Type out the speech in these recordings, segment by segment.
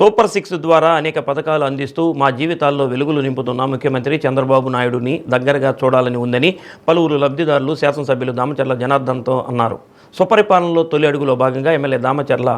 Super six ద్వారా అనేక పథకాలు అందిస్తూ మా జీవితాల్లో వెలుగులు నింపుతున్న ముఖ్యమంత్రి చంద్రబాబు నాయుడుని దగ్గరగా చూడాలని ఉందని పలువురు లబ్ధిదారులు శాసనసభ్యులు దామచర్ల జనార్దన్తో అన్నారు. సుపరిపాలనలో తొలి అడుగులో భాగంగా ఎమ్మెల్యే దామచర్ల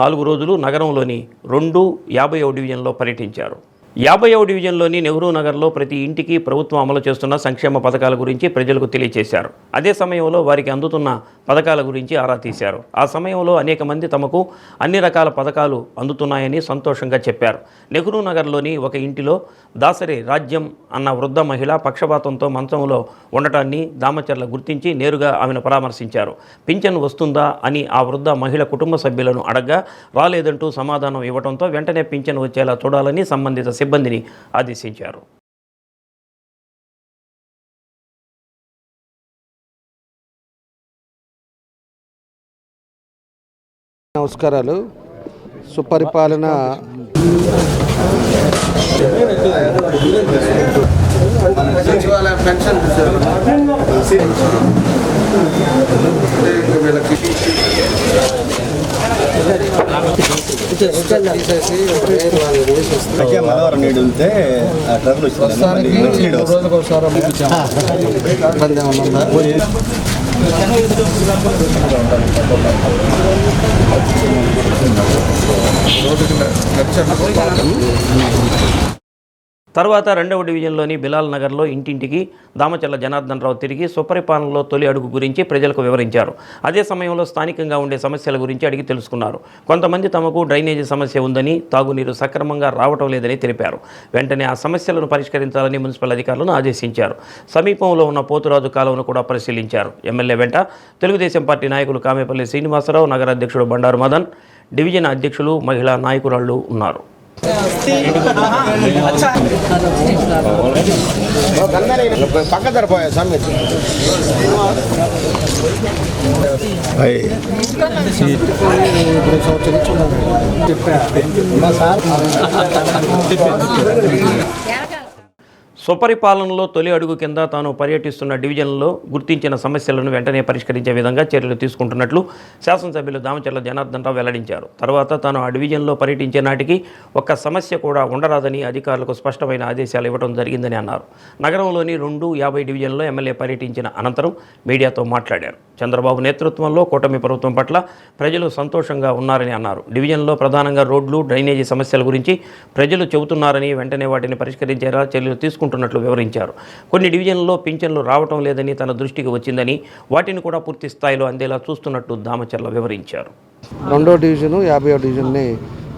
నాలుగు రోజులు నగరంలోని రెండు యాభైవ డివిజన్లో పర్యటించారు. యాభైవ డివిజన్లోని నెహ్రూ నగర్లో ప్రతి ఇంటికి ప్రభుత్వం అమలు చేస్తున్న సంక్షేమ పథకాల గురించి ప్రజలకు తెలియజేశారు అదే సమయంలో వారికి అందుతున్న పథకాల గురించి ఆరా తీశారు. ఆ సమయంలో అనేక మంది తమకు అన్ని రకాల పథకాలు అందుతున్నాయని సంతోషంగా చెప్పారు. నెహ్రూ నగర్లోని ఒక ఇంటిలో దాసరి రాజ్యం అన్న వృద్ధ మహిళ పక్షపాతంతో మంచంలో ఉండటాన్ని దామచర్ల గుర్తించి నేరుగా ఆమెను పరామర్శించారు. పింఛన్ వస్తుందా అని ఆ వృద్ధ మహిళ కుటుంబ సభ్యులను అడగ్గా రాలేదంటూ సమాధానం ఇవ్వడంతో వెంటనే పింఛన్ వచ్చేలా చూడాలని సంబంధిత సిబ్బందిని ఆదేశించారు. నమస్కారాలు. సుపరిపాలన సచివాలయ పెన్షన్ వీళ్ళకి తీసేసి పేరు వాళ్ళకి వేసేస్తే వచ్చే మనవరం నీడు ఉంటే ట్రబుల్ ప్రస్తుతానికి మూడు తర్వాత రెండవ డివిజన్లోని బిలాల్ నగర్లో ఇంటింటికి దామచర్ల జనార్దన్ రావు తిరిగి సుపరిపాలనలో తొలి అడుగు గురించి ప్రజలకు వివరించారు. అదే సమయంలో స్థానికంగా ఉండే సమస్యల గురించి అడిగి తెలుసుకున్నారు. కొంతమంది తమకు డ్రైనేజీ సమస్య ఉందని తాగునీరు సక్రమంగా రావటం లేదని తెలిపారు. వెంటనే ఆ సమస్యలను పరిష్కరించాలని మున్సిపల్ అధికారులను ఆదేశించారు. సమీపంలో ఉన్న పోతురాజు కాలువను కూడా పరిశీలించారు. ఎమ్మెల్యే వెంట తెలుగుదేశం పార్టీ నాయకులు కామేపల్లి శ్రీనివాసరావు నగర అధ్యక్షుడు బండారు మదన్ డివిజన్ అధ్యక్షులు మహిళా నాయకురాళ్ళు ఉన్నారు. పక్క జరిపోయా స్వామి అయ్. సుపరిపాలనలో తొలి అడుగు కింద తాను పర్యటిస్తున్న డివిజన్లో గుర్తించిన సమస్యలను వెంటనే పరిష్కరించే విధంగా చర్యలు తీసుకుంటున్నట్లు శాసనసభ్యులు దామచర్ల జనార్దన్ రావు వెల్లడించారు. తర్వాత తాను ఆ డివిజన్లో పర్యటించే నాటికి ఒక్క సమస్య కూడా ఉండరాదని అధికారులకు స్పష్టమైన ఆదేశాలు ఇవ్వడం జరిగిందని అన్నారు. నగరంలోని రెండు యాభై డివిజన్లో ఎమ్మెల్యే పర్యటించిన అనంతరం మీడియాతో మాట్లాడారు. చంద్రబాబు నేతృత్వంలో కూటమి ప్రభుత్వం పట్ల ప్రజలు సంతోషంగా ఉన్నారని అన్నారు. డివిజన్లో ప్రధానంగా రోడ్లు డ్రైనేజీ సమస్యల గురించి ప్రజలు చెబుతున్నారని వెంటనే వాటిని పరిష్కరించేలా చర్యలు తీసుకుంటున్నట్లు వివరించారు. కొన్ని డివిజన్లలో పింఛన్లు రావటం లేదని తన దృష్టికి వచ్చిందని వాటిని కూడా పూర్తి స్థాయిలో అందేలా చూస్తున్నట్టు దామచర్ల వివరించారు. రెండో డివిజను యాభై డివిజన్ని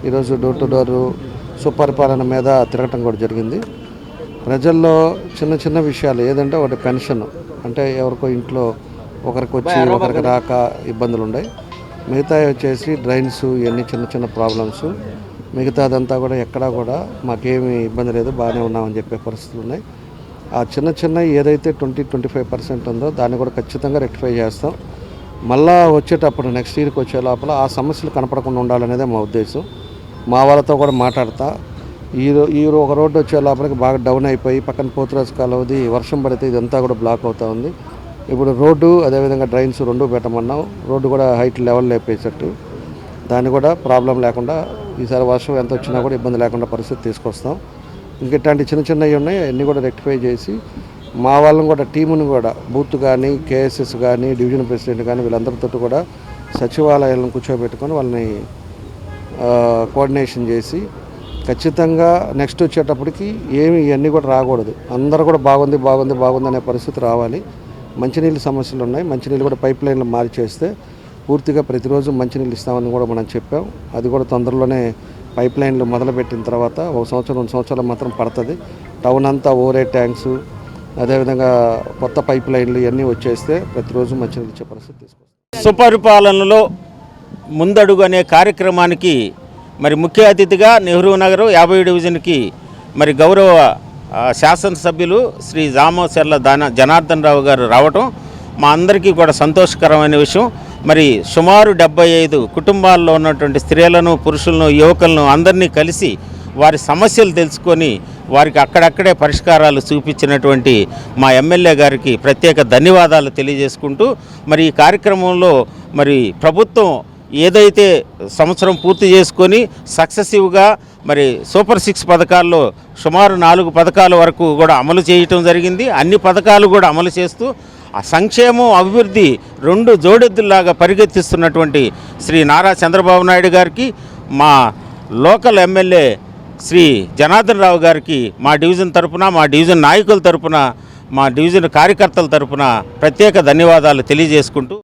ఈరోజు డోర్ టు డోర్ సుపరిపాలన మీద తిరగటం కూడా జరిగింది. ప్రజల్లో చిన్న చిన్న విషయాలు ఏదంటే ఒకటి పెన్షన్ అంటే ఎవరికో ఇంట్లో ఒకరికి వచ్చి ఒకరికి రాక ఇబ్బందులు ఉన్నాయి మిగతా వచ్చేసి డ్రైన్స్ ఇవన్నీ చిన్న చిన్న ప్రాబ్లమ్స్. మిగతాదంతా కూడా ఎక్కడా కూడా మాకేమీ ఇబ్బంది లేదు బాగానే ఉన్నామని చెప్పే పరిస్థితులు ఉన్నాయి. ఆ చిన్న చిన్న ఏదైతే ట్వంటీ ట్వంటీ ఫైవ్ పర్సెంట్ ఉందో దాన్ని కూడా ఖచ్చితంగా రెక్టిఫై చేస్తాం. మళ్ళా వచ్చేటప్పుడు నెక్స్ట్ ఇయర్కి వచ్చే లోపల ఆ సమస్యలు కనపడకుండా ఉండాలనేదే మా ఉద్దేశం. మా వాళ్ళతో కూడా మాట్లాడతా. ఈ ఈ ఒక రోడ్డు వచ్చే లోపలికి బాగా డౌన్ అయిపోయి పక్కన పోతురాజు కాలువది వర్షం పడితే ఇదంతా కూడా బ్లాక్ అవుతూ ఉంది. ఇప్పుడు రోడ్డు అదేవిధంగా డ్రైన్స్ రెండు పెట్టమన్నాం. రోడ్డు కూడా హైట్ లెవెల్ లేపేసట్టు. దాన్ని కూడా ప్రాబ్లం లేకుండా ఈసారి వర్షం ఎంత వచ్చినా కూడా ఇబ్బంది లేకుండా పరిస్థితి తీసుకొస్తాం. ఇంకా ఇట్లాంటి చిన్న చిన్నవి ఉన్నాయి అన్నీ కూడా రెక్టిఫై చేసి మా వాళ్ళని కూడా టీముని కూడా బూత్ కానీ కేఎస్ఎస్ కానీ డివిజన్ ప్రెసిడెంట్ కానీ వీళ్ళందరితో కూడా సచివాలయాలను కూర్చోబెట్టుకొని వాళ్ళని కోఆర్డినేషన్ చేసి ఖచ్చితంగా నెక్స్ట్ వచ్చేటప్పటికి ఏమి ఇవన్నీ కూడా రాకూడదు. అందరూ కూడా బాగుంది బాగుంది బాగుంది అనే పరిస్థితి రావాలి. మంచినీళ్ళ సమస్యలు ఉన్నాయి. మంచినీళ్ళు కూడా పైప్ లైన్లు మార్చేస్తే పూర్తిగా ప్రతిరోజు మంచినీళ్ళు ఇస్తామని కూడా మనం చెప్పాం. అది కూడా తొందరలోనే పైప్ లైన్లు మొదలుపెట్టిన తర్వాత ఒక సంవత్సరం రెండు సంవత్సరాలు మాత్రం పడుతుంది. టౌన్ అంతా ఓరే ట్యాంక్స్ అదేవిధంగా కొత్త పైప్ లైన్లు ఇవన్నీ వచ్చేస్తే ప్రతిరోజు మంచినీళ్ళు ఇచ్చే పరిస్థితి తీసుకొస్తాం సుపరిపాలనలో ముందడుగు అనే కార్యక్రమానికి మరి ముఖ్య అతిథిగా నెహ్రూ నగర్ యాభై డివిజన్కి మరి గౌరవ శాసనసభ్యులు శ్రీ జామోసెర్ల దాన జనార్దన్ రావు గారు రావటం మా అందరికీ కూడా సంతోషకరమైన విషయం. మరి సుమారు డెబ్బై ఐదు కుటుంబాల్లో ఉన్నటువంటి స్త్రీలను పురుషులను యువకులను అందరినీ కలిసి వారి సమస్యలు తెలుసుకొని వారికి అక్కడక్కడే పరిష్కారాలు చూపించినటువంటి మా ఎమ్మెల్యే గారికి ప్రత్యేక ధన్యవాదాలు తెలియజేసుకుంటూ మరి ఈ కార్యక్రమంలో మరి ప్రభుత్వం ఏదైతే సంవత్సరం పూర్తి చేసుకొని సక్సెసివ్గా మరి సూపర్ సిక్స్ పథకాల్లో సుమారు నాలుగు పథకాల వరకు కూడా అమలు చేయటం జరిగింది. అన్ని పథకాలు కూడా అమలు చేస్తూ ఆ సంక్షేమం అభివృద్ధి రెండు జోడెద్దుల్లాగా పరిగెత్తిస్తున్నటువంటి శ్రీ నారా చంద్రబాబు నాయుడు గారికి మా లోకల్ ఎమ్మెల్యే శ్రీ జనార్దన్ రావు గారికి మా డివిజన్ తరపున మా డివిజన్ నాయకుల తరపున మా డివిజన్ కార్యకర్తల తరపున ప్రత్యేక ధన్యవాదాలు తెలియజేసుకుంటూ